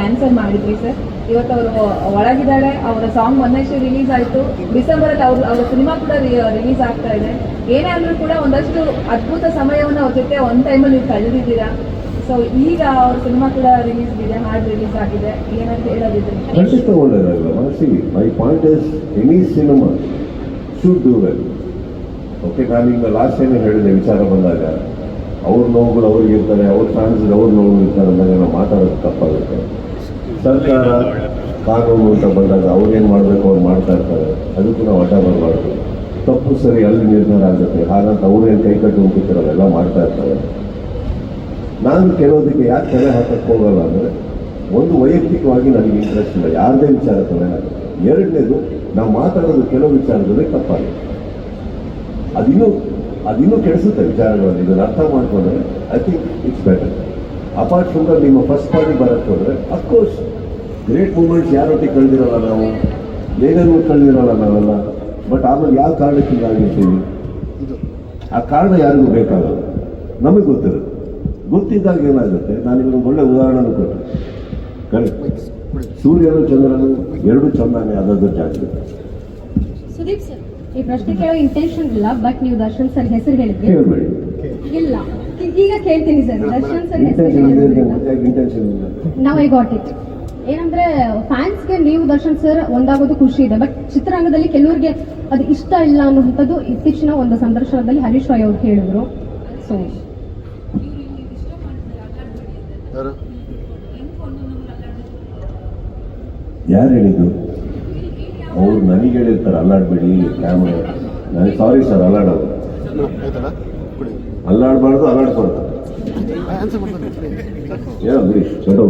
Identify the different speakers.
Speaker 1: Answer ಮಾಡಿದ್ವಿ sir ಇವತ್ತು ಅವರು ಒಳಗಿದ್ದಾರೆ. ಅವರ ಸಾಂಗ್ ಒಂದಷ್ಟು ರಿಲೀಸ್ ಆಯಿತು. ಡಿಸೆಂಬರಲ್ಲಿ ಅವ್ರ, ಅವರ ಸಿನಿಮಾ ಕೂಡ ರಿಲೀಸ್ ಆಗ್ತಾ ಇದೆ. ಏನೇ ಆದರೂ ಕೂಡ ಒಂದಷ್ಟು ಅದ್ಭುತ ಸಮಯವನ್ನು ಅವ್ರ ಜೊತೆ ಒಂದು ಟೈಮಲ್ಲಿ ನೀವು ಕಳೆದಿದ್ದೀರಾ? ಸೊ ಈಗ ಅವ್ರ ಸಿನಿಮಾ ಕೂಡ ರಿಲೀಸ್ ಇದೆ, ಹಾಡು ರಿಲೀಸ್ ಆಗಿದೆ. ಏನಂತ ಹೇಳೋದಿದ್ರೆ?
Speaker 2: ಖಂಡಿತ ಒಳ್ಳೆಯದಲ್ಲ see my point is any cinema should do well okay ನಾನು ಈಗ ಲಾಸ್ಟ್ ಏನು ಹೇಳಿದೆ, ವಿಚಾರ ಬಂದಾಗ. ಅವ್ರ ನೋವುಗಳು ಅವ್ರಿಗೆ ಇರ್ತಾರೆ, ಅವ್ರ ಫ್ಯಾನ್ಸ್ ಅವ್ರ ನೋವು ಇರ್ತಾರೆ ಅಂದಾಗ ನಾವು ಮಾತಾಡೋದು ತಪ್ಪಾಗುತ್ತೆ. ಸರ್ಕಾರ ಕಾನೂನು ಅಂತ ಬಂದಾಗ ಅವ್ರೇನು ಮಾಡಬೇಕು, ಅವ್ರು ಮಾಡ್ತಾ ಇರ್ತಾರೆ. ಅದಕ್ಕೂ ನಾವು ಅಡ್ಡ ಬರಬಾರ್ದು. ತಪ್ಪು ಸರಿ ಅಲ್ಲಿ ನಿರ್ಧಾರ ಆಗುತ್ತೆ. ಹಾಗಂತ ಅವ್ರೇನು ಕೈ ಕಟ್ಟು ಹೋಗ್ತಿರ್ತಾರಲ್ಲ ಮಾಡ್ತಾ ಇರ್ತಾರೆ. ನಾನು ಕೆಲವೊಂದಕ್ಕೆ ಯಾಕೆ ತಲೆ ಹಾಕಕ್ಕೆ ಹೋಗಲ್ಲ ಅಂದರೆ, ಒಂದು ವೈಯಕ್ತಿಕವಾಗಿ ನನಗೆ ಇಂಟ್ರೆಸ್ಟ್ ಇಲ್ಲ. ಯಾರದೇ ವಿಚಾರ ತಲೆ ಎರಡನೇದು, ನಾವು ಮಾತಾಡೋದು ಕೆಲವು ವಿಚಾರದಲ್ಲಿ ತಪ್ಪಾಗಿದೆ ಅದಿನ್ನೂ ಅದಿನ್ನೂ ಕೆಡಿಸುತ್ತೆ ವಿಚಾರಗಳನ್ನು. ಇದನ್ನು ಅರ್ಥ ಮಾಡ್ಕೊಂಡ್ರೆ I think it's better apart from that ನಿಮ್ಮ ಫಸ್ಟ್ ಪಾರ್ಟಿ ಬರಕ್ಕೆ ಹೋದರೆ ಅಫ್ಕೋರ್ಸ್ ಗ್ರೇಟ್ ಮೂಮೆಂಟ್ಸ್ ಯಾರೊಟ್ಟಿಗೆ ಕಳೆದಿರಲ್ಲ ನಾವು? ಬೇಗನೂ ಕಳೆದಿರಲ್ಲ ನಾವೆಲ್ಲ. ಬಟ್ ಆಮೇಲೆ ಯಾವ ಕಾರಣಕ್ಕೆ ಇದು. ಆ ಕಾರಣ ಯಾರಿಗೂ ಬೇಕಾಗಲ್ಲ. ನಮಗೆ ಗೊತ್ತಿರುತ್ತೆ. ಗೊತ್ತಿದ್ದಾಗ ಏನಾಗುತ್ತೆ? ನಾನು ನಿಮಗೆ ಒಳ್ಳೆ ಉದಾಹರಣೆ ಕೊಟ್ಟೆ ಕರೆಕ್ಟ್? ಸೂರ್ಯನು ಚಂದ್ರನು ಎರಡು ಚಂದ್ರನೇ ಅದರ ಜಾಸ್ತಿ.
Speaker 3: ಸುದೀಪ್ ಸರ್ ಈ ಪ್ರಶ್ನೆ ಕೇಳೋ ಇಂಟೆನ್ಷನ್ ಇಲ್ಲ ಬಟ್ ನೀವು ದರ್ಶನ್ ಸರ್ ಹೆಸರು ಹೇಳಿದ್ರಿ. ಇಲ್ಲ. ಈಗ ಕೇಳ್ತೀನಿ ಸರ್ ದರ್ಶನ್ ಸರ್ ಹೆಸರು
Speaker 2: ಇಂಟೆನ್ಷನ್
Speaker 3: ಹೇಳಿದ್ರಲ್ಲ.
Speaker 2: ಇಂಟೆನ್ಷನ್ ಇಲ್ಲ.
Speaker 3: ನಾವು ಐ ಗಾಟ್ ಇಟ್ ಏನಂದ್ರೆ ಫ್ಯಾನ್ಸ್ಗೆ ನೀವು ದರ್ಶನ್ ಸರ್ ಒಂದಾಗೋದು ಖುಷಿ ಇದೆ ಬಟ್ ಚಿತ್ರರಂಗದಲ್ಲಿ ಕೆಲವರಿಗೆ ಅದು ಇಷ್ಟ ಇಲ್ಲ ಅನ್ನುವಂಥದ್ದು ಇತ್ತೀಚಿನ ಒಂದು ಸಂದರ್ಶನದಲ್ಲಿ ಹರೀಶ್ ರಾಯ್ ಅವರು ಹೇಳಿದ್ರು. ಸೊ
Speaker 4: ಯಾರು?
Speaker 2: ಹೇಳಿದ್ರು ಅವ್ರು ನನಗೆ ಹೇಳಿರ್ತಾರೆ ಅಲ್ಲಾಡ್ಬೇಡಿ ಕ್ಯಾಮ್ರಾ ನನಗೆ ಸಾರಿ ಸರ್ ಅಲ್ಲಾಡೋದು. ಅಲ್ಲಾಡಬಾರ್ದು ಅಲ್ಲಾಡ್ಬಾರ್ದು. ಏನೋ ಗಿರೀಶ್ ಚಟೋ